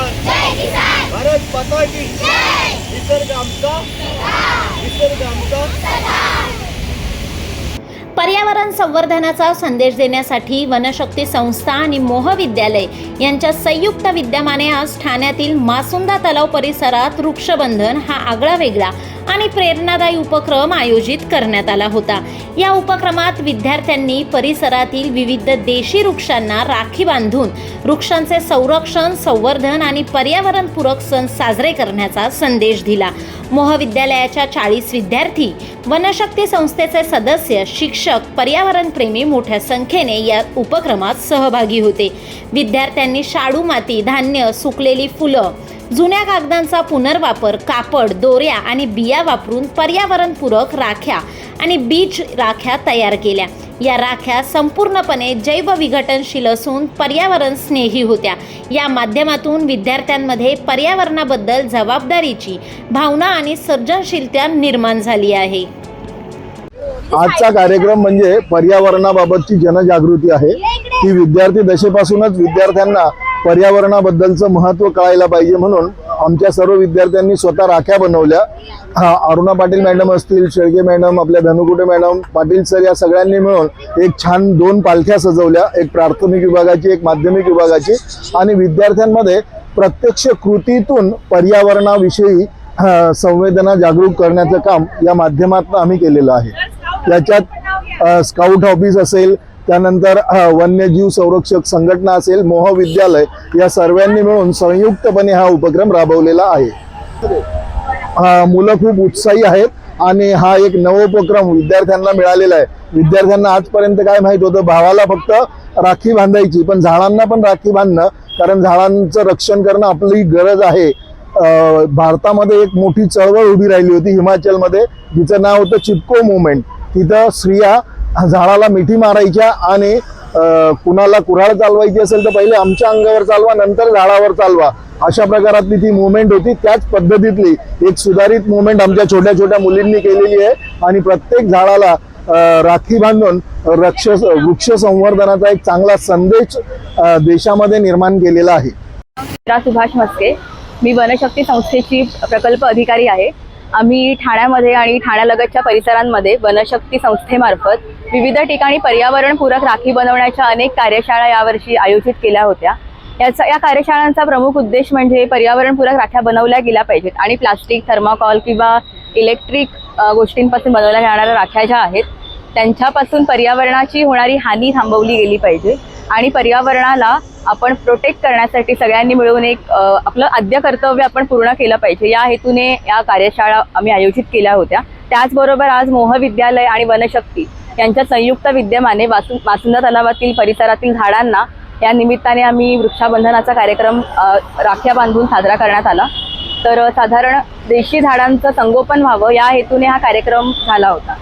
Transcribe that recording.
भारत माता की। आमचा। आमचा। पर्यावरण संवर्धनाचा संदेश देण्यासाठी वनशक्ती संस्था आणि मोह विद्यालय यांच्या संयुक्त विद्यमाने आज ठाण्यातील मासुंदा तलाव परिसरात वृक्षबंधन हा आगळा वेगळा आणि प्रेरणादायी उपक्रम आयोजित करण्यात आला होता. या उपक्रमात विद्यार्थ्यांनी परिसरातील विविध देशी वृक्षांना राखी बांधून वृक्षांचे संरक्षण संवर्धन आणि पर्यावरणपूरक सण साजरे करण्याचा संदेश दिला. महाविद्यालयाच्या चाळीस विद्यार्थी वनशक्ती संस्थेचे सदस्य शिक्षक पर्यावरणप्रेमी मोठ्या संख्येने या उपक्रमात सहभागी होते. विद्यार्थ्यांनी शाडू माती धान्य सुकलेली फुलं जुन्या कागदांचा पुनर्वापर कापड दोऱ्या आणि बिया वापरून पर्यावरणपूरक राख्या आणि बीज राख्या तयार केल्या. या राख्या संपूर्णपणे जैवविघटनशील असून पर्यावरण स्नेही होत्या. या माध्यमातून विद्यार्थ्यांमध्ये पर्यावरणाबद्दल जबाबदारीची भावना आणि सर्जनशीलता निर्माण झाली आहे. आजचा कार्यक्रम म्हणजे पर्यावरणाबाबतची जनजागृती आहे. ती विद्यार्थी दशेपासूनच विद्यार्थ्यांना पर्यावरणाबद्दलचं महत्त्व कळायला पाहिजे म्हणून आमच्या सर्व विद्यार्थ्यांनी स्वतः राख्या बनवल्या. हा अरुणा पाटील मॅडम असतील शेळके मॅडम आपल्या धनुकुटे मॅडम पाटील सर या सगळ्यांनी मिळून एक छान दोन पालख्या सजवल्या. एक प्राथमिक विभागाची एक माध्यमिक विभागाची. आणि विद्यार्थ्यांमध्ये प्रत्यक्ष कृतीतून पर्यावरणाविषयी संवेदना जागरूक करण्याचं काम या माध्यमातून आम्ही केलेलं आहे. याच्यात स्काउट ऑफिस असेल त्यानंतर वन्यजीव संरक्षक संघटना असेल मोहविद्यालय या सर्वांनी मिळून संयुक्तपणे हा उपक्रम राबवलेला आहे. मुलं खूप उत्साही आहेत आणि हा एक नवोपक्रम विद्यार्थ्यांना मिळालेला आहे. विद्यार्थ्यांना आजपर्यंत काय माहीत होतं? भावाला फक्त राखी बांधायची पण झाडांना पण राखी बांधणं कारण झाडांचं रक्षण करणं आपली गरज आहे. भारतामध्ये एक मोठी चळवळ उभी राहिली होती हिमाचलमध्ये जिचं नाव होतं चिपको मुवमेंट. तिथं स्त्रिया झाडाला मिठी मारायच्या आणि कुणाला कुऱ्हाड चालवायची असेल तर पहिले आमच्या अंगावर चालवा नंतर झाडावर चालवा. अशा प्रकारातली ती मुवमेंट होती. त्याच पद्धतीतली एक सुधारित मुवमेंट आमच्या छोट्या छोट्या मुलींनी केलेली आहे. आणि प्रत्येक झाडाला राखी बांधून रक्ष वृक्ष संवर्धनाचा एक चांगला संदेश देशामध्ये निर्माण केलेला आहे. सुभाष मस्के मी वनशक्ती संस्थेची प्रकल्प अधिकारी आहे. आम्ही ठाण्यामध्ये आणि ठाण्यालगतच्या परिसरांमध्ये वनशक्ती संस्थेमार्फत विविध ठिकाणी पर्यावरणपूरक राखी बनवण्याच्या अनेक कार्यशाळा यावर्षी आयोजित केल्या होत्या. याचा या कार्यशाळांचा प्रमुख उद्देश म्हणजे पर्यावरणपूरक राख्या बनवल्या गेल्या पाहिजेत आणि प्लास्टिक थर्माकॉल किंवा इलेक्ट्रिक गोष्टींपासून बनवल्या जाणाऱ्या राख्या ज्या आहेत त्यांच्यापासून पर्यावरणाची होणारी हानी थांबवली गेली पाहिजे आणि पर्यावरणाला आपण प्रोटेक्ट करण्यासाठी सगळ्यांनी मिळून एक आपलं आद्य कर्तव्य आपण पूर्ण केलं पाहिजे. या हेतूने या कार्यशाळा आम्ही आयोजित केल्या होत्या. त्याचबरोबर आज मोह विद्यालय आणि वनशक्ती यांच्या संयुक्त विद्यमाने वासु वासुंदा तलावातील परिसरातील झाडांना या निमित्ताने आम्ही वृक्षाबंधनाचा कार्यक्रम राख्या बांधून साजरा करण्यात आला. तर साधारण देशी झाडांचं संगोपन व्हावं या हेतूने हा कार्यक्रम झाला होता.